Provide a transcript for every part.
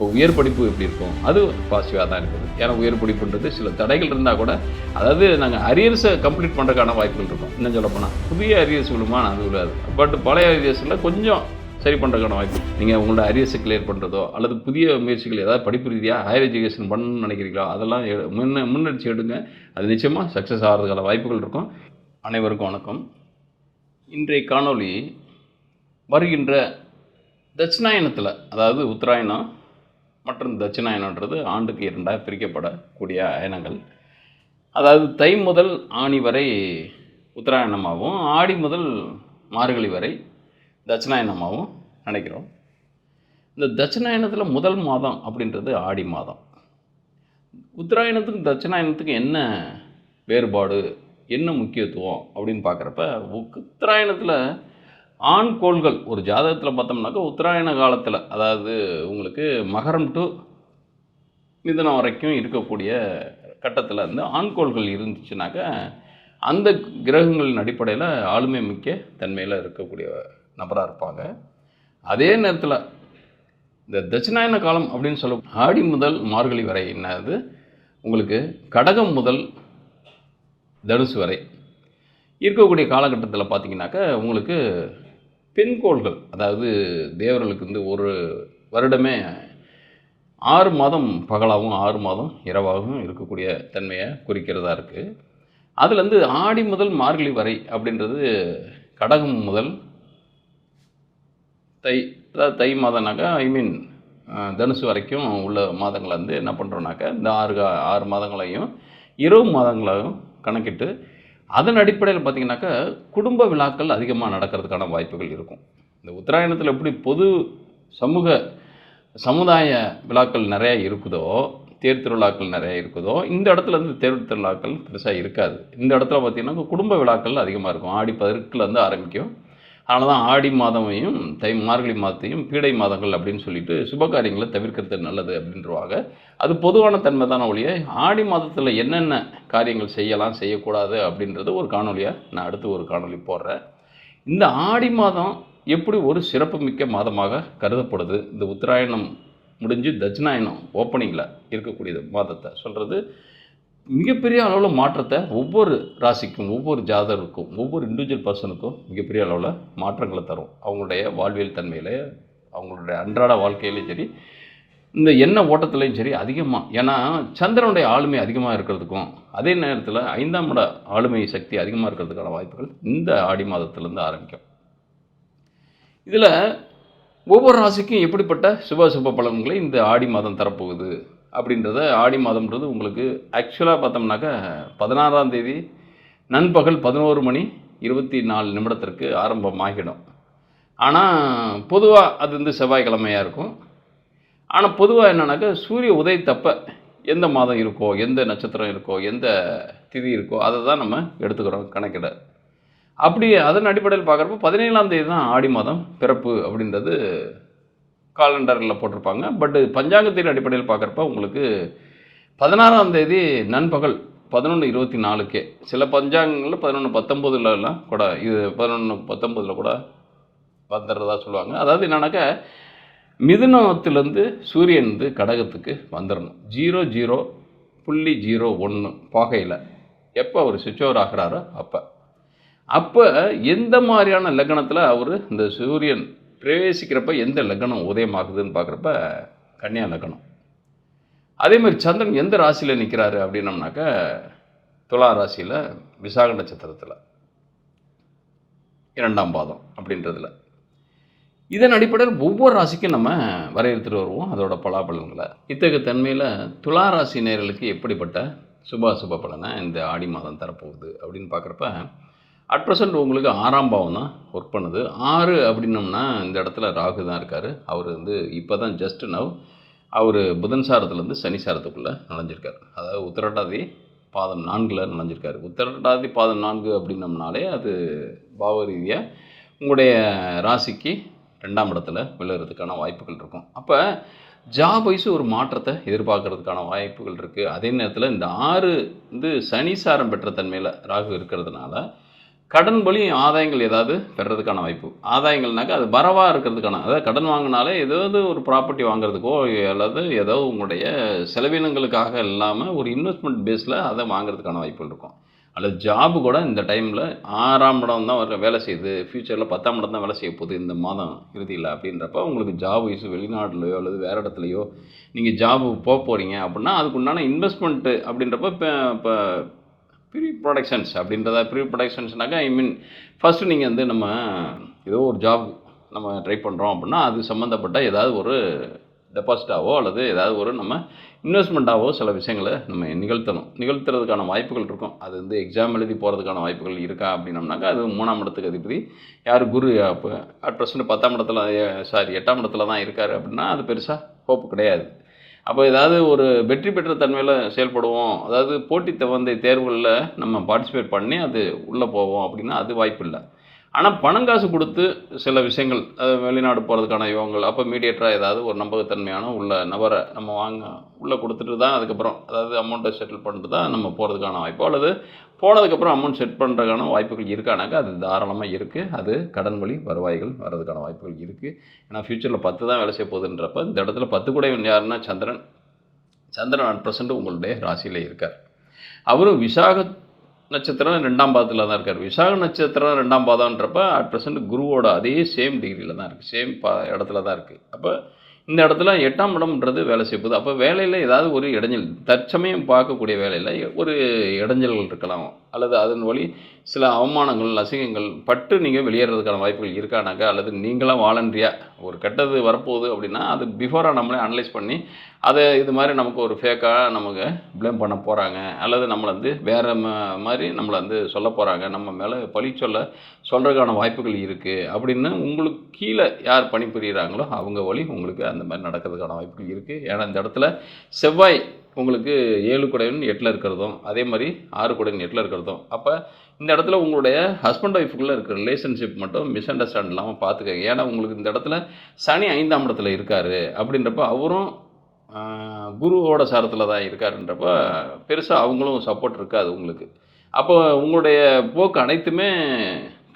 இப்போ உயர் படிப்பு எப்படி இருக்கும்? அது பாசிட்டிவாக தான் இருக்குது. ஏன்னா உயர் படிப்புன்றது சில தடைகள் இருந்தால் கூட அதாவது நாங்கள் அரியர்ஸை கம்ப்ளீட் பண்ணுறதுக்கான வாய்ப்புகள் இருக்கும். இன்னும் சொல்ல போனால் புதிய அரியர்ஸ் விழுமா? அது விழாது. பட் பழைய அரியர்ஸில் கொஞ்சம் சரி பண்ணுறதுக்கான வாய்ப்பு. நீங்கள் உங்களோட அரியர்ஸை கிளியர் பண்ணுறதோ அல்லது புதிய முயற்சிகள் ஏதாவது படிப்பு ரீதியாக ஹையர் எஜுகேஷன் பண்ணணும்னு நினைக்கிறீங்களோ அதெல்லாம் எ- முன்ன முன்னெடுத்து எடுங்க. அது நிச்சயமாக சக்ஸஸ் ஆகிறதுக்கான வாய்ப்புகள் இருக்கும். அனைவருக்கும் வணக்கம். இன்றைய காணொளி வருகின்ற தட்சிணாயனத்தில் அதாவது உத்தராயணம் மற்றும் தட்சிணாயனன்றது ஆண்டுக்கு இரண்டாக பிரிக்கப்படக்கூடிய அயனங்கள். அதாவது தை முதல் ஆணி வரை உத்தராயணமாகவும் ஆடி முதல் மார்கழி வரை தட்சிணாயனமாகவும் நினைக்கிறோம். இந்த தட்சிணாயனத்தில் முதல் மாதம் அப்படின்றது ஆடி மாதம். உத்தராயணத்துக்கும் தட்சிணாயனத்துக்கும் என்ன வேறுபாடு என்ன முக்கியத்துவம் அப்படின்னு பார்க்குறப்ப உத்தராயணத்தில் ஆண் கோள்கள் ஒரு ஜாதகத்தில் பார்த்தோம்னாக்கா உத்தராயண காலத்தில் அதாவது உங்களுக்கு மகரம் டு மிதனம் வரைக்கும் இருக்கக்கூடிய கட்டத்தில் வந்து ஆண்கோள்கள் இருந்துச்சுனாக்கா அந்த கிரகங்களின் அடிப்படையில் ஆளுமை மிக்க தன்மையில் இருக்கக்கூடிய நபராக இருப்பாங்க. அதே நேரத்தில் இந்த தட்சிணாயன காலம் அப்படின்னு சொல்ல ஆடி முதல் மார்கழி வரை என்னது? உங்களுக்கு கடகம் முதல் தனுசு வரை இருக்கக்கூடிய காலகட்டத்தில் பார்த்தீங்கன்னாக்கா உங்களுக்கு பெண்கோள்கள் அதாவது தேவர்களுக்கு வந்து ஒரு வருடமே ஆறு மாதம் பகலாகவும் ஆறு மாதம் இரவாகவும் இருக்கக்கூடிய தன்மையை குறிக்கிறதா இருக்குது அதுலேருந்து ஆடி முதல் மார்கழி வரை அப்படின்றது கடகம் முதல் தை அதாவது தை மாதம்னாக்கா ஐ மீன் தனுசு வரைக்கும் உள்ள மாதங்களை வந்து என்ன பண்ணுறோன்னாக்கா இந்த ஆறு கா- ஆறு மாதங்களையும் இரவு மாதங்களையும் கணக்கிட்டு அதன் அடிப்படையில் பார்த்தீங்கன்னாக்கா குடும்ப விழாக்கள் அதிகமாக நடக்கிறதுக்கான வாய்ப்புகள் இருக்கும். இந்த உத்தராயணத்தில் எப்படி பொது சமூக சமுதாய விழாக்கள் நிறையா இருக்குதோ தேர் திருவிழாக்கள் நிறைய இருக்குதோ இந்த இடத்துல வந்து தேர் திருவிழாக்கள் பெருசாக இருக்காது. இந்த இடத்துல பார்த்தீங்கன்னா குடும்ப விழாக்கள் அதிகமாக இருக்கும். ஆடி பதினெட்டுல வந்து ஆரம்பிக்கும். அதனால தான் ஆடி மாதமையும் தை மார்கழி மாதத்தையும் பீடை மாதங்கள் அப்படின்னு சொல்லிட்டு சுப காரியங்களை தவிர்க்கிறது நல்லது அப்படின்றவாங்க அது பொதுவான தன்மை தானே ஒழிய ஆடி மாதத்தில் என்னென்ன காரியங்கள் செய்யலாம் செய்யக்கூடாது அப்படின்றது ஒரு காணொலியாக நான் அடுத்து ஒரு காணொளி போடுறேன். இந்த ஆடி மாதம் எப்படி ஒரு சிறப்புமிக்க மாதமாக கருதப்படுது? இந்த உத்தராயணம் முடிஞ்சு தட்சிணாயணம் ஓப்பனிங்கில் இருக்கக்கூடிய மாதத்தை சொல்கிறது மிகப்பெரிய அளவில் மாற்றத்தை ஒவ்வொரு ராசிக்கும் ஒவ்வொரு ஜாதகருக்கும் ஒவ்வொரு இண்டிவிஜுவல் பர்சனுக்கும் மிகப்பெரிய அளவில் மாற்றங்களை தரும். அவங்களுடைய வாழ்வியல் தன்மையில் அவங்களுடைய அன்றாட வாழ்க்கையிலையும் சரி இந்த எண்ண ஓட்டத்துலையும் சரி அதிகமாக ஏன்னா சந்திரனுடைய ஆளுமை அதிகமாக இருக்கிறதுக்கும் அதே நேரத்தில் ஐந்தாம் இட ஆளுமை சக்தி அதிகமாக இருக்கிறதுக்கான வாய்ப்புகள் இந்த ஆடி மாதத்துலேருந்து ஆரம்பிக்கும். இதில் ஒவ்வொரு ராசிக்கும் எப்படிப்பட்ட சுப சுப பலன்களை இந்த ஆடி மாதம் தரப்போகுது? அப்படின்றத ஆடி மாதம்ன்றது உங்களுக்கு ஆக்சுவலாக பார்த்தோம்னாக்கா பதினாறாம் தேதி நண்பகல் பதினோரு மணி இருபத்தி நாலு நிமிடத்திற்கு ஆரம்பமாகிடும். ஆனால் பொதுவாக அது வந்து செவ்வாய்க்கிழமையாக இருக்கும். ஆனால் பொதுவாக என்னென்னாக்கா சூரிய உதயத்தப்ப எந்த மாதம் இருக்கோ எந்த நட்சத்திரம் இருக்கோ எந்த திதி இருக்கோ அதை தான் நம்ம எடுத்துக்கிறோம் கணக்கிட. அப்படி அதன் அடிப்படையில் பார்க்குறப்ப பதினேழாம் தேதி தான் ஆடி மாதம் பிறப்பு அப்படின்றது காலண்டரில் போட்டிருப்பாங்க. பட் பஞ்சாங்கத்தின் அடிப்படையில் பார்க்குறப்ப உங்களுக்கு பதினாறாம் தேதி நண்பகல் பதினொன்று இருபத்தி நாலுக்கே. சில பஞ்சாங்கங்களில் பதினொன்று பத்தொம்போதுலலாம் கூட இது பதினொன்று பத்தொம்போதில் கூட வந்துடுறதா சொல்லுவாங்க. அதாவது என்னன்னாக்கா மிதுனத்திலேருந்து சூரியன் வந்து கடகத்துக்கு வந்துடணும் ஜீரோ ஜீரோ புள்ளி ஜீரோ ஒன்று பாகையில். எப்போ அவர் சுவிட்ச் ஓவர் ஆகிறாரோ அப்போ. அப்போ எந்த மாதிரியான லக்னத்தில் அவர் இந்த சூரியன் பிரவேசிக்கிறப்ப எந்த லக்னம் உதயமாகுதுன்னு பார்க்குறப்ப கன்னியா லக்னம். அதே மாதிரி சந்திரன் எந்த ராசியில் நிற்கிறாரு அப்படின்னம்னாக்க துலா ராசியில் விசாக நட்சத்திரத்தில். இரண்டாம் பாதம் அப்படின்றதுல. இதன் அடிப்படையில் ஒவ்வொரு ராசிக்கும் நம்ம வரையறுத்துட்டு வருவோம். அதோட பலாபலன்களை. இத்தகைய தன்மையில் துலா ராசி நேர்களுக்கு எப்படிப்பட்ட சுப சுப பலனை இந்த ஆடி மாதம் தரப்போகுது அப்படின்னு பார்க்குறப்ப அட் ப்ரெசன்ட் உங்களுக்கு ஆறாம் பாவம் தான் ஒர்க் பண்ணுது. ஆறு அப்படின்னம்னா இந்த இடத்துல ராகு தான் இருக்கார். அவர் வந்து இப்போ தான் ஜஸ்ட் நவ் அவர் புதன் சாரத்துலேருந்து சனி சாரத்துக்குள்ளே நுழைஞ்சிருக்கார். அதாவது உத்திரட்டாதி பாதம் நான்கில் நுழைஞ்சிருக்காரு. உத்திரட்டாதி பாதம் நான்கு அப்படின்னம்னாலே அது பாவ ரீதியாக உங்களுடைய ராசிக்கு ரெண்டாம் இடத்துல விழுகிறதுக்கான வாய்ப்புகள் இருக்கும். அப்போ ஜாப் வைஸ் ஒரு மாற்றத்தை எதிர்பார்க்கறதுக்கான வாய்ப்புகள் இருக்குது அதே நேரத்தில் இந்த ஆறு வந்து சனி சாரம் பெற்ற தன்மையில் ராகு இருக்கிறதுனால கடன் வழி ஆதாயங்கள் ஏதாவது பெறதுக்கான வாய்ப்பு. ஆதாயங்கள்னாக்கா அது வரவாக இருக்கிறதுக்கான அதாவது கடன் வாங்கினாலே ஏதாவது ஒரு ப்ராப்பர்ட்டி வாங்குறதுக்கோ அல்லது ஏதோ உங்களுடைய செலவினங்களுக்காக இல்லாமல் ஒரு இன்வெஸ்ட்மெண்ட் பேஸில் அதை வாங்குறதுக்கான வாய்ப்புகள் இருக்கும். அல்லது ஜாபு கூட இந்த டைமில் ஆறாம் இடம் தான் வர வேலை செய்யுது. ஃப்யூச்சரில் பத்தாம் இடம் தான் வேலை செய்ய போகுது இந்த மாதம் இறுதியில் அப்படின்றப்ப உங்களுக்கு ஜாப் வைஸ் வெளிநாட்டிலையோ அல்லது வேறு இடத்துலையோ நீங்கள் ஜாபு போக போகிறீங்க அப்படின்னா அதுக்கு உண்டான இன்வெஸ்ட்மெண்ட்டு அப்படின்றப்ப இப்போ இப்போ ப்ரீ ப்ரொடக்ஷன்ஸ் அப்படின்றத ப்ரீ ப்ரொடக்ஷன்ஸ்னாக்கா ஐ மீன் ஃபஸ்ட்டு நீங்கள் வந்து நம்ம ஏதோ ஒரு ஜாப் நம்ம ட்ரை பண்ணுறோம் அப்படின்னா அது சம்மந்தப்பட்ட ஏதாவது ஒரு டெபாசிட்டாவோ அல்லது ஏதாவது ஒரு நம்ம இன்வெஸ்ட்மெண்ட்டாவோ சில விஷயங்களை நம்ம நிகழ்த்தணும். நிகழ்த்துறதுக்கான வாய்ப்புகள் இருக்கும். அது வந்து எக்ஸாம் எழுதி போகிறதுக்கான வாய்ப்புகள் இருக்கா அப்படின்னம்னாக்கா அது மூணாம் இடத்துக்கு அதிபதி. யார்? குரு. அப்போ அட் ப்ரெசன்ட் பத்தாம் இடத்துல சாரி எட்டாம் இடத்துல தான் இருக்கார் அப்படின்னா அது பெருசாக ஹோப்பு கிடையாது. அப்போ ஏதாவது ஒரு வெற்றி பெற்ற தன்மையில் செயல்படுவோம். அதாவது போட்டி தவந்தை தேர்வுகளில் நம்ம பார்ட்டிசிபேட் பண்ணி அது உள்ளே போவோம் அப்படின்னா அது வாய்ப்பு இல்லை. ஆனால் பணம் காசு கொடுத்து சில விஷயங்கள் வெளிநாடு போகிறதுக்கான யோகங்கள் அப்போ மீடியேட்டராக ஏதாவது ஒரு நம்பகத்தன்மையான உள்ள நபரை நம்ம வாங்க உள்ளே கொடுத்துட்டு தான் அதுக்கப்புறம் அதாவது அமௌண்ட்டை செட்டில் பண்ணிட்டு தான் நம்ம போகிறதுக்கான வாய்ப்பு. அல்லது போனதுக்கப்புறம் அமௌண்ட் செட் பண்ணுறதுக்கான வாய்ப்புகள் இருக்கானாக்கா அது தாராளமாக இருக்குது அது கடன் வழி வருவாய்கள் வர்றதுக்கான வாய்ப்புகள் இருக்குது ஏன்னா ஃப்யூச்சரில் பத்து தான் வேலை செய்ய போகுதுன்றப்ப இந்த இடத்துல பத்து கூட யாருன்னா சந்திரன். சந்திரன் அட் ப்ரெசண்ட் உங்களுடைய ராசியில் இருக்கார். அவரும் விசாக நட்சத்திரம் ரெண்டாம் பாதத்தில் தான் இருக்கார். விசாக நட்சத்திரம் ரெண்டாம் பாதம்ன்றப்ப அட் ப்ரெசென்ட் குருவோட அதே சேம் டிகிரியில் தான் இருக்குது சேம் பா இடத்துல தான் இருக்குது அப்போ இந்த இடத்துல எட்டாம் இடம்ன்றது வேலை செய்யுது அப்போ வேலையில் ஏதாவது ஒரு இடைஞ்சல் தற்சமயம் பார்க்கக்கூடிய வேலையில் ஒரு இடைஞ்சல்கள் இருக்கலாம். அல்லது அதன் வழி சில அவமானங்கள் அசிங்கங்கள் பட்டு நீங்கள் வெளியேறதுக்கான வாய்ப்புகள் இருக்கானாக்கா அல்லது நீங்களாம் வாலண்டியாக ஒரு கெட்டது வரப்போகுது அப்படின்னா அது பிஃபோராக நம்மளே அனலைஸ் பண்ணி அதை இது மாதிரி நமக்கு ஒரு ஃபேக்காக நமக்கு ப்ளேம் பண்ண போகிறாங்க அல்லது நம்மளை வந்து வேறு மாதிரி நம்மளை வந்து சொல்ல போகிறாங்க நம்ம மேலே பழி சொல்ல சொல்கிறதுக்கான வாய்ப்புகள் இருக்குது அப்படின்னு உங்களுக்கு கீழே யார் பணிபுரிகிறாங்களோ அவங்க வழி உங்களுக்கு அந்த மாதிரி நடக்கிறதுக்கான வாய்ப்புகள் இருக்குது ஏன்னா இந்த இடத்துல செவ்வாய் உங்களுக்கு ஏழு குடையன் எட்டில் இருக்கிறதும் அதே மாதிரி ஆறு குடையன் எட்டில் இருக்கிறதும். அப்போ இந்த இடத்துல உங்களுடைய ஹஸ்பண்ட் ஒய்ஃபுக்குள்ளே இருக்கிற ரிலேஷன்ஷிப் மட்டும் மிஸ் அண்டர்ஸ்டாண்ட் இல்லாமல் பார்த்துக்கங்க ஏன்னா உங்களுக்கு இந்த இடத்துல சனி ஐந்தாம் இடத்துல இருக்கார் அப்படின்றப்ப அவரும் குருவோட சாரத்தில் தான் இருக்காருன்றப்ப பெருசாக அவங்களும் சப்போர்ட் இருக்காது உங்களுக்கு. அப்போ உங்களுடைய போக்கு அனைத்துமே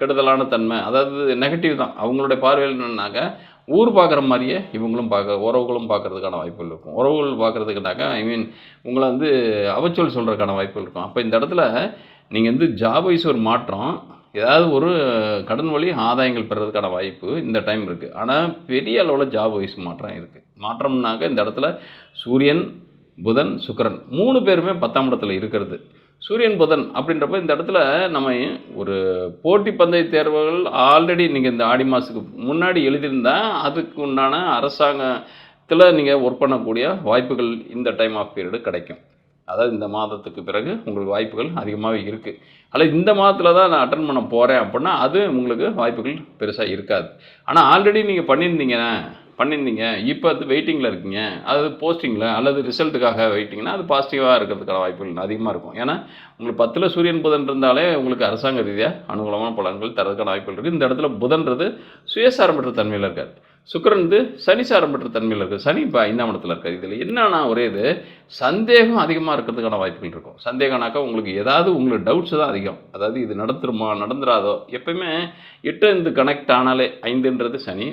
கெடுதலான தன்மை. அதாவது நெகட்டிவ் தான். அவங்களுடைய பார்வையில் என்னன்னாக்கா ஊர் பார்க்குற மாதிரியே இவங்களும் பார்க்க உறவுகளும் பார்க்கறதுக்கான வாய்ப்புகள் இருக்கும். உறவுகள் பார்க்குறதுக்குனாக்கா ஐ மீன் உங்களை வந்து அவச்சொல் சொல்கிறதுக்கான வாய்ப்புகள் இருக்கும். அப்போ இந்த இடத்துல நீங்கள் வந்து ஜாப் வைஸ் ஒரு மாற்றம் ஏதாவது ஒரு கடன் வழி ஆதாயங்கள் பெறதுக்கான வாய்ப்பு இந்த டைம் இருக்குது ஆனால் பெரிய அளவில் ஜாப் வைஸ் மாற்றம் இருக்குது மாற்றம்னாக்க இந்த இடத்துல சூரியன் புதன் சுக்கரன் மூணு பேருமே பத்தாம் இடத்துல இருக்கிறது. சூரியன் புதன் அப்படின்றப்ப இந்த இடத்துல நம்ம ஒரு போட்டி பந்தய தேர்வுகள் ஆல்ரெடி நீங்கள் இந்த ஆடி மாதத்துக்கு முன்னாடி எழுதியிருந்தா அதுக்கு உண்டான அரசாங்கத்தில் நீங்கள் ஒர்க் பண்ணக்கூடிய வாய்ப்புகள் இந்த டைம் ஆஃப் பீரியடு கிடைக்கும். அதாவது இந்த மாதத்துக்கு பிறகு உங்களுக்கு வாய்ப்புகள் அதிகமாகவே இருக்குது அல்லது இந்த மாதத்தில் தான் நான் அட்டன் பண்ண போகிறேன் அப்படின்னா அது உங்களுக்கு வாய்ப்புகள் பெருசாக இருக்காது. ஆனால் ஆல்ரெடி நீங்கள் பண்ணியிருந்தீங்கன்னா பண்ணியிருந்தீங்க. இப்போ அது வெயிட்டிங்கில் இருக்கீங்க. அது போஸ்டிங்கில் அல்லது ரிசல்ட்டுக்காக வெயிட்டிங்னா அது பாசிட்டிவாக இருக்கிறதுக்கான வாய்ப்புகள் அதிகமாக இருக்கும். ஏன்னா உங்களுக்கு பத்தில் சூரியன் புதன் இருந்தாலே உங்களுக்கு அரசாங்க ரீதியாக அனுகூலமான பலன்கள் தரதுக்கான வாய்ப்புகள் இருக்குது இந்த இடத்துல புதன்றது சுயசாரம் பெற்ற தன்மையில் இருக்கார் சுக்கரன் வந்து சனி சாரம்பற்ற தன்மையில் இருக்குது. சனி இப்போ ஐந்தாம் இடத்துல இருக்காது. இதில் என்னன்னா ஒரே இது சந்தேகம் அதிகமாக இருக்கிறதுக்கான வாய்ப்புகள் இருக்கும். சந்தேகம்னாக்கா உங்களுக்கு ஏதாவது உங்களுக்கு டவுட்ஸ் தான் அதிகம். அதாவது இது நடந்துருமா நடந்துராதோ? எப்பயுமே எட்டு இந்த கனெக்ட் ஆனாலே ஐந்துன்றது சனி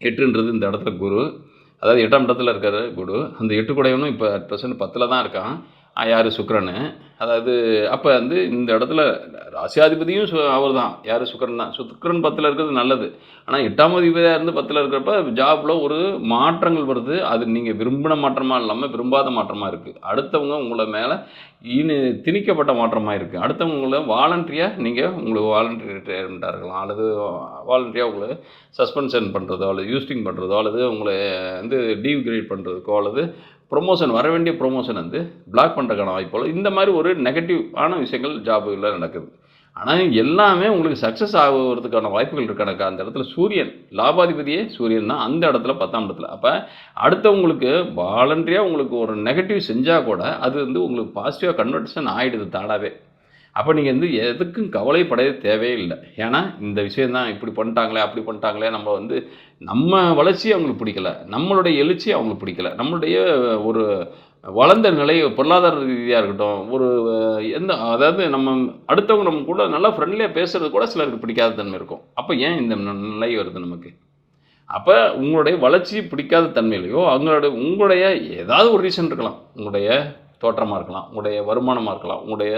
எட்டுன்றது இந்த இடத்துல குரு. அதாவது எட்டாம் இடத்துல இருக்காரு குரு. அந்த எட்டு குடையவனும் இப்போ அட் ப்ரெசன்ட் பத்தில் தான் இருக்கான். யார்? சுக்கிரனு. அதாவது அப்போ வந்து இந்த இடத்துல ராசியாதிபதியும் சு அவர் தான் யார்? சுக்கரன் தான். சுக்கரன் பத்தில் இருக்கிறது நல்லது. ஆனால் எட்டாம் அதிபதியாக இருந்து பத்தில் இருக்கிறப்ப ஜாப்பில் ஒரு மாற்றங்கள் வருது. அது நீங்கள் விரும்பின மாற்றமாக இல்லாமல் விரும்பாத மாற்றமாக இருக்குது அடுத்தவங்க உங்களை மேலே இனி திணிக்கப்பட்ட மாற்றமாக இருக்குது அடுத்தவங்க உங்களை வாலண்ட்ரியாக நீங்கள் உங்களுக்கு வாலண்ட்ரி ரிட்டையர்மெண்ட்டாக இருக்கலாம் அல்லது வாலண்ட்ரியாக உங்களை சஸ்பென்ஷன் பண்ணுறதோ அல்லது யூஸ்டிங் பண்ணுறதோ அல்லது உங்களை வந்து டீவ் கிரேட் பண்ணுறதுக்கோ அல்லது ப்ரொமோஷன் வர வேண்டிய ப்ரொமோஷன் வந்து பிளாக் பண்ணுறதுக்கான வாய்ப்புகள். இந்த மாதிரி ஒரு ஒரு நெகட்டிவான விஷயங்கள் ஜாபுகளில் நடக்குது. ஆனால் எல்லாமே உங்களுக்கு சக்ஸஸ் ஆகுறதுக்கான வாய்ப்புகள் இருக்கானக்கா அந்த இடத்துல சூரியன் லாபாதிபதியே சூரியன் தான் அந்த இடத்துல பத்தாம் இடத்துல. அப்போ அடுத்தவங்களுக்கு வாலண்டரியாக உங்களுக்கு ஒரு நெகட்டிவ் செஞ்சால் கூட அது வந்து உங்களுக்கு பாசிட்டிவாக கன்வர்டேஷன் ஆகிடுது தாடாவே அப்போ நீங்கள் வந்து எதுக்கும் கவலைப்படைய தேவையே இல்லை. ஏன்னா இந்த விஷயந்தான் இப்படி பண்ணிட்டாங்களே அப்படி பண்ணிட்டாங்களே நம்ம வந்து நம்ம வளர்ச்சி அவங்களுக்கு பிடிக்கல. நம்மளுடைய எழுச்சி அவங்களுக்கு பிடிக்கல. நம்மளுடைய ஒரு வளர்ந்த நிலை பொருளாதார ரீதியாக இருக்கட்டும் ஒரு எந்த அதாவது நம்ம அடுத்தவங்க நம்ம கூட நல்லா ஃப்ரெண்ட்லியாக பேசுறது கூட சிலருக்கு பிடிக்காத தன்மை இருக்கும். அப்போ ஏன் இந்த நிலை வருது நமக்கு? அப்போ உங்களுடைய வளர்ச்சி பிடிக்காத தன்மையிலையோ அவங்களுடைய உங்களுடைய ஏதாவது ஒரு ரீசன் இருக்கலாம். உங்களுடைய தோற்றமாக இருக்கலாம் உங்களுடைய வருமானமாக இருக்கலாம் உங்களுடைய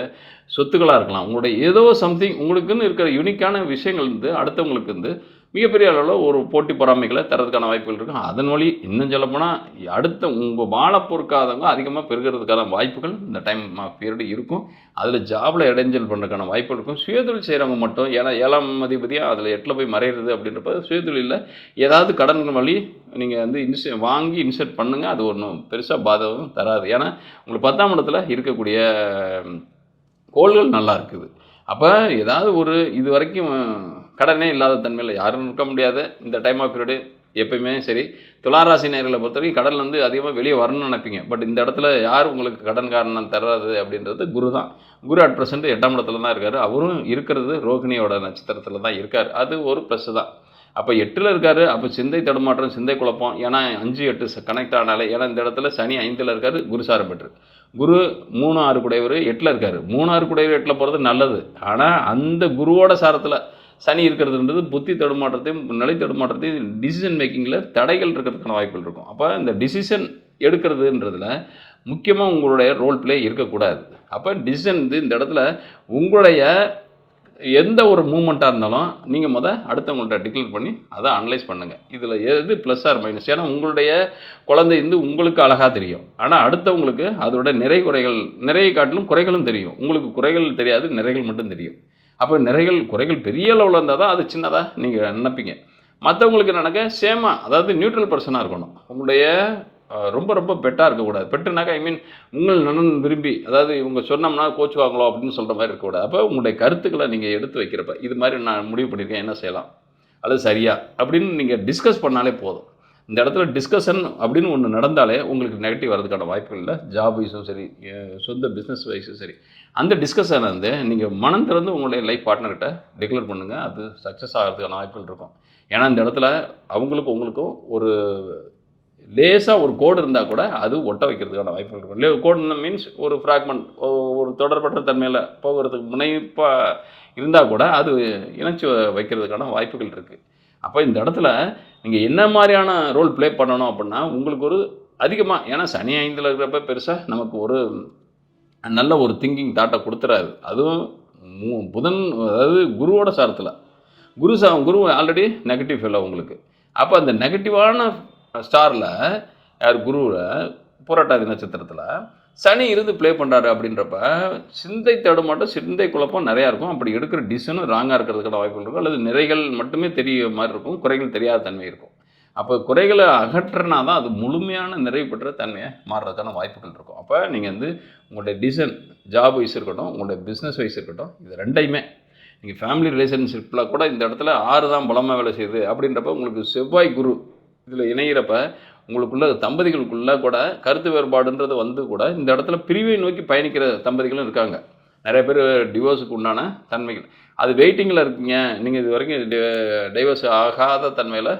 சொத்துக்களாக இருக்கலாம் உங்களுடைய ஏதோ சம்திங் உங்களுக்குன்னு இருக்கிற யூனிக்கான விஷயங்கள் வந்து அடுத்தவங்களுக்கு வந்து மிகப்பெரிய அளவில் ஒரு போட்டி பொறாமைகளை தரதுக்கான வாய்ப்புகள் இருக்கும் அதன் வழி இன்னும் சொல்லப்போனால் அடுத்த உங்கள் வாழ பொறுக்காதவங்க அதிகமாக பெருகிறதுக்கான வாய்ப்புகள் இந்த டைம் பீரியடு இருக்கும். அதில் ஜாபில் இடைஞ்சல் பண்ணுறதுக்கான வாய்ப்புகள் இருக்கும். சுயதொழில் செய்கிறவங்க மட்டும் ஏன்னா ஏழாம் அதிபதியாக அதில் எட்டில் போய் மறையிறது அப்படின்றப்ப சுயதொழிலில் ஏதாவது கடன் வழி நீங்கள் வந்து இன்செ வாங்கி இன்செர்ட் பண்ணுங்கள் அது ஒன்றும் பெருசாக பாதகம் தராது. ஏன்னா உங்களுக்கு பத்தாம் இடத்துல இருக்கக்கூடிய கோள்கள் நல்லா இருக்குது. அப்போ ஏதாவது ஒரு இது வரைக்கும் கடனே இல்லாத தன்மையில் யாரும் இருக்க முடியாது. இந்த டைம் ஆஃப் பீரியடு எப்பயுமே சரி. துளாராசி நேர்களை பொறுத்த வரைக்கும் கடல் வந்து அதிகமாக வெளியே வரணும்னு நினைப்பீங்க. பட் இந்த இடத்துல யார் உங்களுக்கு கடன் காரணம் தர்றது அப்படின்றது குரு தான். குரு அட் ப்ரெசென்ட் எட்டாம் இடத்துல தான் இருக்கார். அவரும் இருக்கிறது ரோகிணியோட நட்சத்திரத்தில் தான் இருக்கார். அது ஒரு ப்ளஸ் தான். அப்போ எட்டில் இருக்கார். அப்போ சிந்தை தடுமாற்றம் சிந்தை குழப்பம். ஏன்னா அஞ்சு எட்டு கனெக்ட் ஆனாலே ஏன்னா இந்த இடத்துல சனி ஐந்தில் இருக்கார். குரு சாரம் பெற்று. குரு மூணு ஆறு குடையவர் எட்டில் இருக்கார். மூணு ஆறு குடையவர் எட்டில் போகிறது நல்லது. ஆனால் அந்த குருவோட சாரத்தில் சனி இருக்கிறதுன்றது புத்தி தடுமாற்றத்தையும் நிலை தடுமாற்றத்தையும் டிசிஷன் மேக்கிங்கில் தடைகள் இருக்கிறதுக்கான வாய்ப்புகள் இருக்கும். அப்போ இந்த டிசிஷன் எடுக்கிறதுன்றதுல முக்கியமாக உங்களுடைய ரோல் ப்ளே இருக்கக்கூடாது. அப்போ டிசிஷன் வந்து இந்த இடத்துல உங்களுடைய எந்த ஒரு மூமெண்ட்டாக இருந்தாலும் நீங்கள் மொதல் அடுத்தவங்கள்ட்ட டிக்ளேர் பண்ணி அதை அனலைஸ் பண்ணுங்கள் இதில் எது ப்ளஸ் ஆர் மைனஸ் ஏன்னா உங்களுடைய குழந்தை வந்து உங்களுக்கு அழகாக தெரியும். ஆனால் அடுத்தவங்களுக்கு அதோட நிறை குறைகள் நிறைய காட்டிலும் குறைகளும் தெரியும். உங்களுக்கு குறைகள் தெரியாது நிறைகள் மட்டும் தெரியும். அப்போ நிறைகள் குறைகள் பெரிய அளவில் இருந்தால் தான் அது சின்னதாக நீங்கள் நினைப்பீங்க. மற்றவங்களுக்கு நடக்க? சேமாக அதாவது நியூட்ரல் பர்சனாக இருக்கணும். உங்களுடைய ரொம்ப ரொம்ப பெட்டாக இருக்கக்கூடாது. பெட்டுனாக்கா ஐ மீன் உங்கள் நலன் விரும்பி அதாவது இவங்க சொன்னோம்னா கோச்சுவாங்களோ அப்படின்னு சொல்கிற மாதிரி இருக்கக்கூடாது. அப்போ உங்களுடைய கருத்துக்களை நீங்கள் எடுத்து வைக்கிறப்ப இது மாதிரி நான் முடிவு பண்ணியிருக்கேன் என்ன செய்யலாம்? அது சரியா? அப்படின்னு நீங்கள் டிஸ்கஸ் பண்ணாலே போதும். இந்த இடத்துல டிஸ்கஷன் அப்படின்னு ஒன்று நடந்தாலே உங்களுக்கு நெகட்டிவ் வரதுக்கான வாய்ப்புகள் இல்லை. ஜாப் வைஸும் சரி சொந்த பிஸ்னஸ் வைஸும் சரி. அந்த டிஸ்கஷனை வந்து நீங்கள் மனம் திறந்து உங்களுடைய லைஃப் பார்ட்னர்கிட்ட டிக்ளேர் பண்ணுங்கள் அது சக்ஸஸ் ஆகிறதுக்கான வாய்ப்புகள் இருக்கும். ஏன்னா இந்த இடத்துல அவங்களுக்கும் உங்களுக்கும் ஒரு லேசாக ஒரு கோடு இருந்தால் கூட அது ஒட்ட வைக்கிறதுக்கான வாய்ப்புகள் இருக்கும். இல்லை கோடு மீன்ஸ் ஒரு ஃப்ராக்மெண்ட் ஒரு தொடர்பற்ற தன்மையில் போகிறதுக்கு முனைப்பாக இருந்தால் கூட அது இணைச்சி வைக்கிறதுக்கான வாய்ப்புகள் இருக்குது அப்போ இந்த இடத்துல நீங்கள் என்ன மாதிரியான ரோல் ப்ளே பண்ணணும் அப்படின்னா உங்களுக்கு ஒரு அதிகமாக ஏன்னா சனி ஐந்தில் இருக்கிறப்ப பெருசாக நமக்கு ஒரு நல்ல ஒரு திங்கிங் தாட்டை கொடுத்துறாரு. அதுவும் மு- புதன் அதாவது குருவோட சாரத்தில். குரு சா குரு ஆல்ரெடி நெகட்டிவ் ஃபெல்லோ உங்களுக்கு. அப்போ அந்த நெகட்டிவான ஸ்டாரில் யார் குருவில் போராட்டாதி நட்சத்திரத்தில் சனி இருந்து ப்ளே பண்ணுறாரு அப்படின்றப்ப சிந்தை தடுமாட்டம் சிந்தை குழப்பம் நிறையா இருக்கும். அப்படி எடுக்கிற டிசிஷனும் ராங்காக இருக்கிறதுக்கான வாய்ப்புகள் இருக்கும் அல்லது நிறைகள் மட்டுமே தெரிய மாதிரி இருக்கும். குறைகள் தெரியாத தன்மை இருக்கும். அப்போ குறைகளை அகற்றினா தான் அது முழுமையான நிறைவு பெற்ற தன்மையை மாறுறதுக்கான வாய்ப்புகள் இருக்கும். அப்போ நீங்கள் வந்து உங்களுடைய டிசன் ஜாப் வைஸ் இருக்கட்டும் உங்களுடைய பிஸ்னஸ் வைஸ் இருக்கட்டும் இது ரெண்டையுமே. நீங்கள் ஃபேமிலி ரிலேஷன்ஷிப்பில் கூட இந்த இடத்துல ஆறு தான் பலமாக வேலை செய்யுது. அப்படின்றப்ப உங்களுக்கு செவ்வாய் குரு இதில் இணைகிறப்ப உங்களுக்குள்ள தம்பதிகளுக்குள்ள கூட கருத்து வேறுபாடுன்றது வந்து கூட இந்த இடத்துல பிரிவை நோக்கி பயணிக்கிற தம்பதிகளும் இருக்காங்க. நிறைய பேர் டிவோர்ஸுக்கு உண்டான தன்மைகள். அது வெயிட்டிங்கில் இருக்கீங்க. நீங்கள் இது வரைக்கும் டைவர்ஸ் ஆகாத தன்மையில்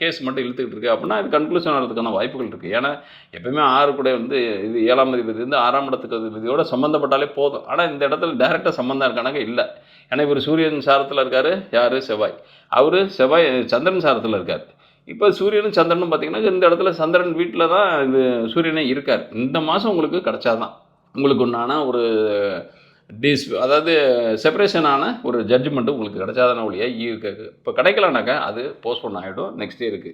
கேஸ் மட்டும் இழுத்துக்கிட்டு இருக்கு அப்படின்னா அது கன்க்ளூஷன் ஆகிறதுக்கான வாய்ப்புகள் இருக்குது ஏன்னா எப்பயுமே ஆறு கூட வந்து இது ஏழாம் அதிபதி வந்து ஆறாம் இடத்துக்கு அதிபதியோட சம்மந்தப்பட்டாலே போதும். ஆனால் இந்த இடத்துல டேரெக்டாக சம்மந்தம் இருக்கானாங்க இல்லை. ஏன்னா இவர் சூரியன் சாரத்தில் இருக்கார் யார்? செவ்வாய். அவர் செவ்வாய் சந்திரன் சாரத்தில் இருக்கார். இப்போ சூரியனும் சந்திரனும் பார்த்தீங்கன்னா இந்த இடத்துல சந்திரன் வீட்டில் தான் இது சூரியனே இருக்கார். இந்த மாதம் உங்களுக்கு கிடைச்சாதான். உங்களுக்கு உண்டான ஒரு டிஸ் அதாவது செப்பரேஷனான ஒரு ஜட்ஜ்மெண்ட்டு உங்களுக்கு கிடச்சாதான ஒழிய இப்போ கிடைக்கலனாக்கா அது போஸ்ட்போன் ஆகிடும் நெக்ஸ்ட் இயருக்கு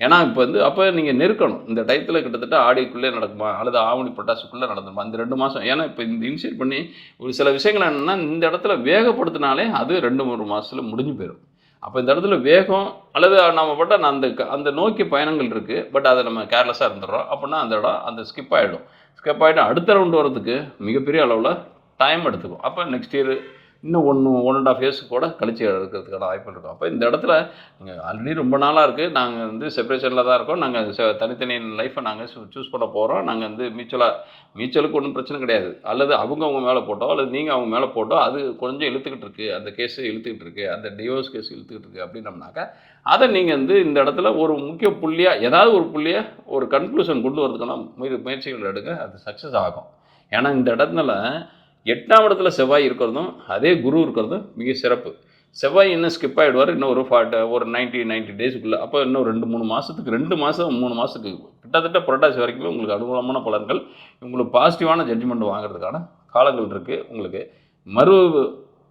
ஏன்னா இப்போ வந்து அப்போ நீங்கள் நெருக்கணும். இந்த டயத்தில் கிட்டத்தட்ட ஆடிக்குள்ளே நடக்குமா அல்லது ஆவணி பட்டாசுக்குள்ளே நடந்துருமா இந்த ரெண்டு மாதம் ஏன்னா இப்போ இந்த இன்சியேட் பண்ணி ஒரு சில விஷயங்கள் என்னென்னா இந்த இடத்துல வேகப்படுத்தினாலே அது ரெண்டு மூணு மாதத்தில் முடிஞ்சு போயிடும் அப்போ இந்த இடத்துல வேகம் அல்லது நம்ம பட்ட அந்த க- அந்த நோக்கி பயணங்கள் இருக்குது பட் அதை நம்ம கேர்லெஸ்ஸாக இருந்துடுறோம். அப்படின்னா அந்த இடம் அந்த ஸ்கிப் ஆகிடும் ஸ்கிப் ஆகிட்டு அடுத்த ரவுண்டு வரதுக்கு மிகப்பெரிய அளவில் டைம் எடுத்துக்கும். அப்போ நெக்ஸ்ட் இயர் இன்னும் ஒன்று ஒன் அண்ட் ஆஃப் இயர்ஸ் கூட கழிச்சு எடுக்கிறதுக்கான வாய்ப்பு இருக்கும். அப்போ இந்த இடத்துல நீங்கள் ஆல்ரெடி ரொம்ப நாளாக இருக்குது நாங்கள் வந்து செப்பரேஷனில் தான் இருக்கோம். நாங்கள் தனித்தனி லைஃப்பை நாங்கள் சூஸ் பண்ண போகிறோம் நாங்கள் வந்து மியூச்சுவலாக மியூச்சுவலுக்கு ஒன்றும் பிரச்சனை கிடையாது. அல்லது அவங்க அவங்க மேலே போட்டோ அல்லது நீங்கள் அவங்க மேலே போட்டோ அது கொஞ்சம் இழுத்துக்கிட்டு இருக்குது அந்த கேஸு இழுத்துக்கிட்டு இருக்குது அந்த டிவோர்ஸ் கேஸ் இழுத்துக்கிட்டு இருக்குது அப்படின்னம்னாக்கா அதை நீங்கள் வந்து இந்த இடத்துல ஒரு முக்கிய புள்ளியாக ஏதாவது ஒரு புள்ளியை ஒரு கன்க்ளூஷன் கொண்டு வரதுக்கான முயற்சிகள் எடுங்க. அது சக்ஸஸ் ஆகும். ஏன்னா இந்த இடத்துல எட்டாம் இடத்துல செவ்வாய் இருக்கிறதும் அதே குரு இருக்கிறதும் மிக சிறப்பு. செவ்வாய் இன்னும் ஸ்கிப் ஆகிடுவார் இன்னும் ஒரு ஃபார்ட்டி ஒரு நைன்ட்டி நைன்ட்டி டேஸுக்குள்ளே அப்போ இன்னும் ரெண்டு மூணு மாதத்துக்கு ரெண்டு மாதம் மூணு மாதத்துக்கு கிட்டத்தட்ட புரட்டாசி வரைக்குமே உங்களுக்கு அனுகூலமான பலன்கள் உங்களுக்கு பாசிட்டிவான ஜட்ஜ்மெண்ட் வாங்குறதுக்கான காலங்கள் இருக்குது உங்களுக்கு மறு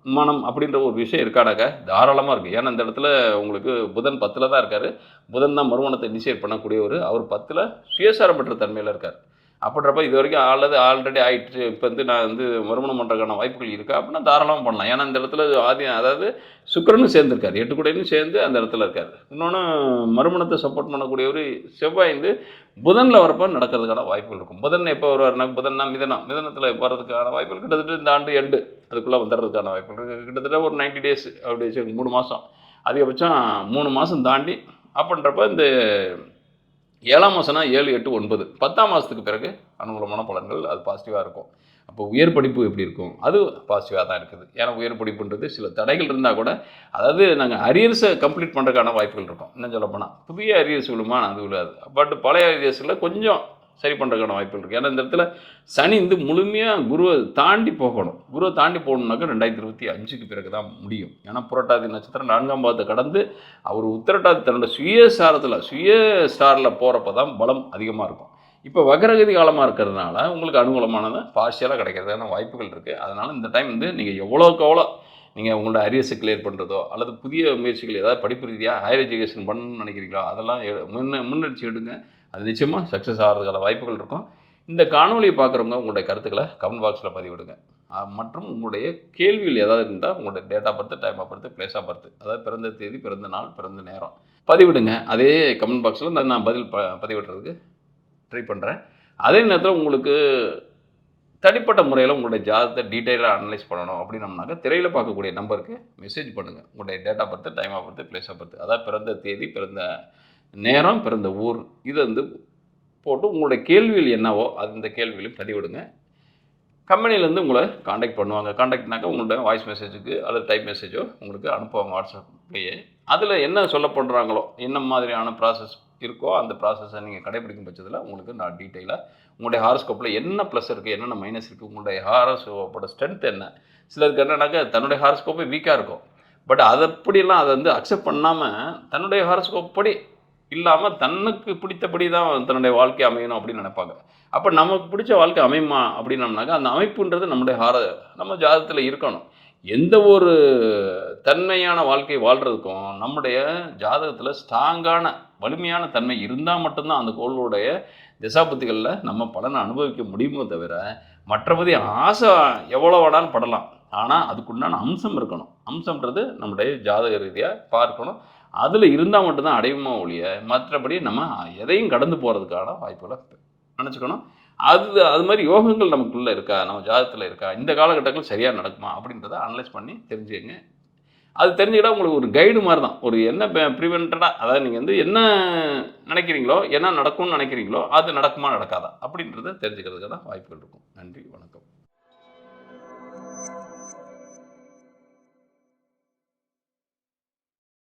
மனம் அப்படின்ற ஒரு விஷயம் இருக்காடாக்க? தாராளமாக இருக்குது ஏன்னா இந்த இடத்துல உங்களுக்கு புதன் பத்தில் தான் இருக்கார். புதன் தான் மறுமணத்தை இனிஷியேட் பண்ணக்கூடியவர். அவர் பத்தில் சுயசாரப்பற்ற தன்மையில் இருக்கார். அப்படின்றப்ப இது வரைக்கும் ஆல்ரெடி ஆல்ரெடி ஆகிட்டு இப்போ வந்து நான் வந்து மறுமணம் பண்ணுறதுக்கான வாய்ப்புகள் இருக்கா. அப்படின்னா தாராளமாக பண்ணலாம். ஏன்னா அந்த இடத்துல ஆதி அதாவது சுக்கரனும் சேர்ந்துருக்காரு. எட்டு கூடையும் சேர்ந்து அந்த இடத்துல இருக்காரு. இன்னொன்று மறுமணத்தை சப்போர்ட் பண்ணக்கூடியவர் செவ்வாய் வந்து புதனில் வரப்போ நடக்கிறதுக்கான வாய்ப்புகள் இருக்கும். புதன் எப்போ வருவார்னா புதன்னா மிதனம். மிதனத்தில் வர்றதுக்கான வாய்ப்புகள் கிட்டத்தட்ட இந்த ஆண்டு எண்டு அதுக்குள்ளே வந்துடுறதுக்கான வாய்ப்புகள் கிட்டத்தட்ட ஒரு நைன்டி டேஸ் அப்படி வச்சு மூணு மாதம் அதிகபட்சம் மூணு மாதம் தாண்டி அப்படின்றப்ப இந்த ஏழாம் மாதம்னா ஏழு எட்டு ஒன்பது. பத்தாம் மாதத்துக்கு பிறகு அனுகூலமான பலன்கள் அது பாசிட்டிவாக இருக்கும். அப்போ உயர் படிப்பு எப்படி இருக்கும்? அது பாசிட்டிவாக தான் இருக்குது. ஏன்னா உயர் படிப்புன்றது சில தடைகள் இருந்தால் கூட அதாவது நாங்கள் அரியர்ஸை கம்ப்ளீட் பண்ணுறதுக்கான வாய்ப்புகள் இருக்கும். இன்னும் சொல்லப்போனால் புதிய அரியர்ஸ் விழுமா அது விழாது பட் பழைய அரியர்ஸில் கொஞ்சம் சரி பண்ணுறதுக்கான வாய்ப்புகள் இருக்குது ஏன்னா இந்த இடத்துல சனி வந்து முழுமையாக குருவை தாண்டி போகணும். குருவை தாண்டி போகணுன்னாக்கா ரெண்டாயிரத்தி இருபத்தி அஞ்சுக்கு பிறகு தான் முடியும். ஏன்னா புரட்டாதி நட்சத்திரம் நான்காம் பாதத்தை கடந்து அவர் உத்திரட்டாதி தன்னோட சுயசாரத்தில் சுயசாரில் போகிறப்ப தான் பலம் அதிகமாக இருக்கும். இப்போ வக்ரகதி காலமாக இருக்கிறதுனால உங்களுக்கு அனுகூலமானது பார்ஷியலாக கிடைக்கிறதுக்கான வாய்ப்புகள் இருக்குது அதனால் இந்த டைம் வந்து நீங்கள் எவ்வளோக்கு எவ்வளோ நீங்கள் உங்களோட அரியர்ஸை கிளியர் பண்ணுறதோ அல்லது புதிய முயற்சிகள் ஏதாவது படிப்பு ரீதியாக ஹையர் எஜுகேஷன் பண்ணணும்னு நினைக்கிறீங்களோ அதெல்லாம் முன்ன முன்னெடுத்து எடுங்க. அது நிச்சயமாக சக்ஸஸ் ஆகிறதுக்கான வாய்ப்புகள் இருக்கும். இந்த காணொலியை பார்க்குறவங்க உங்களுடைய கருத்துக்களை கமெண்ட் பாக்ஸில் பதிவிடுங்க. மற்றும் உங்களுடைய கேள்விகள் ஏதாவது இருந்தால் உங்களுடைய date birth time of birth place of அதாவது பிறந்த தேதி பிறந்த நாள் பிறந்த நேரம் பதிவிடுங்க. அதே கமெண்ட் பாக்ஸில் நான் பதில் ப பதிவிடுறதுக்கு ட்ரை பண்ணுறேன் அதே நேரத்தில் உங்களுக்கு தனிப்பட்ட முறையில் உங்களுடைய ஜாதகத்தை டீட்டெயிலாக அனலைஸ் பண்ணணும் அப்படின்னம்னாக்க திரையில் பார்க்கக்கூடிய நம்பருக்கு மெசேஜ் பண்ணுங்கள் உங்களுடைய date of birth time of birth place of அதாவது பிறந்த தேதி பிறந்த நேரம் பிறந்த ஊர். இதை வந்து போட்டு உங்களுடைய கேள்விகள் என்னவோ அந்த கேள்விகளையும் பதிவிடுங்க. கம்பெனிலேருந்து உங்களை காண்டாக்ட் பண்ணுவாங்க. காண்டாக்ட்னாக்கா உங்களுடைய வாய்ஸ் மெசேஜுக்கு அல்லது டைப் மெசேஜோ உங்களுக்கு அனுப்புவாங்க வாட்ஸ்அப்லேயே அதில் என்ன சொல்லப்படுறாங்களோ என்ன மாதிரியான ப்ராசஸ் இருக்கோ அந்த ப்ராசஸை நீங்கள் கடைபிடிக்கும் பட்சத்தில் உங்களுக்கு நான் டீட்டெயிலாக உங்களுடைய ஹாரோஸ்கோப்பில் என்ன ப்ளஸ் இருக்குது என்னென்ன மைனஸ் இருக்குது உங்களுடைய ஹாரோஸ்கோப்போட ஸ்ட்ரென்த் என்ன? சிலருக்கு என்னன்னாக்கா தன்னுடைய ஹாரோஸ்கோப்பே வீக்காக இருக்கும். பட் அதை அப்படியெல்லாம் அதை வந்து அக்செப்ட் பண்ணாமல் தன்னுடைய ஹாரோஸ்கோப் படி இல்லாமல் தன்னுக்கு பிடித்தபடி தான் தன்னுடைய வாழ்க்கை அமையணும் அப்படின்னு நினைப்பாங்க. அப்போ நமக்கு பிடிச்ச வாழ்க்கை அமையுமா அப்படின்னம்னாக்கா அந்த அமைப்புன்றது நம்முடைய ஹார நம்ம ஜாதகத்தில் இருக்கணும். எந்த ஒரு தன்மையான வாழ்க்கை வாழ்கிறதுக்கும் நம்முடைய ஜாதகத்தில் ஸ்ட்ராங்கான வலிமையான தன்மை இருந்தால் மட்டும்தான் அந்த கோளுடைய திசாபுத்திகளில் நம்ம பலனை அனுபவிக்க முடியுமோ தவிர மற்றபடி ஆசை எவ்வளோ வேணாலும் படலாம். ஆனால் அதுக்குண்டான அம்சம் இருக்கணும். அம்சம்ன்றது நம்முடைய ஜாதக ரீதியாக பார்க்கணும். அதில் இருந்தால் மட்டும்தான் அடையுமா ஒழிய மற்றபடி நம்ம எதையும் கடந்து போகிறதுக்கான வாய்ப்புகளை நினச்சிக்கணும். அது அது மாதிரி யோகங்கள் நமக்குள்ளே இருக்கா? நம்ம ஜாதகத்தில் இருக்கா? இந்த காலகட்டங்கள் சரியாக நடக்குமா? அப்படின்றத அனலைஸ் பண்ணி தெரிஞ்சுக்கங்க அது தெரிஞ்சுக்கிட்டா உங்களுக்கு ஒரு கைடு மாதிரி தான் ஒரு என்ன ப்ரிவென்டடாக அதாவது நீங்கள் வந்து என்ன நினைக்கிறீங்களோ என்ன நடக்கும்னு நினைக்கிறீங்களோ அது நடக்குமா நடக்காதா? அப்படின்றத தெரிஞ்சுக்கிறதுக்கான வாய்ப்புகள் இருக்கும். நன்றி வணக்கம்.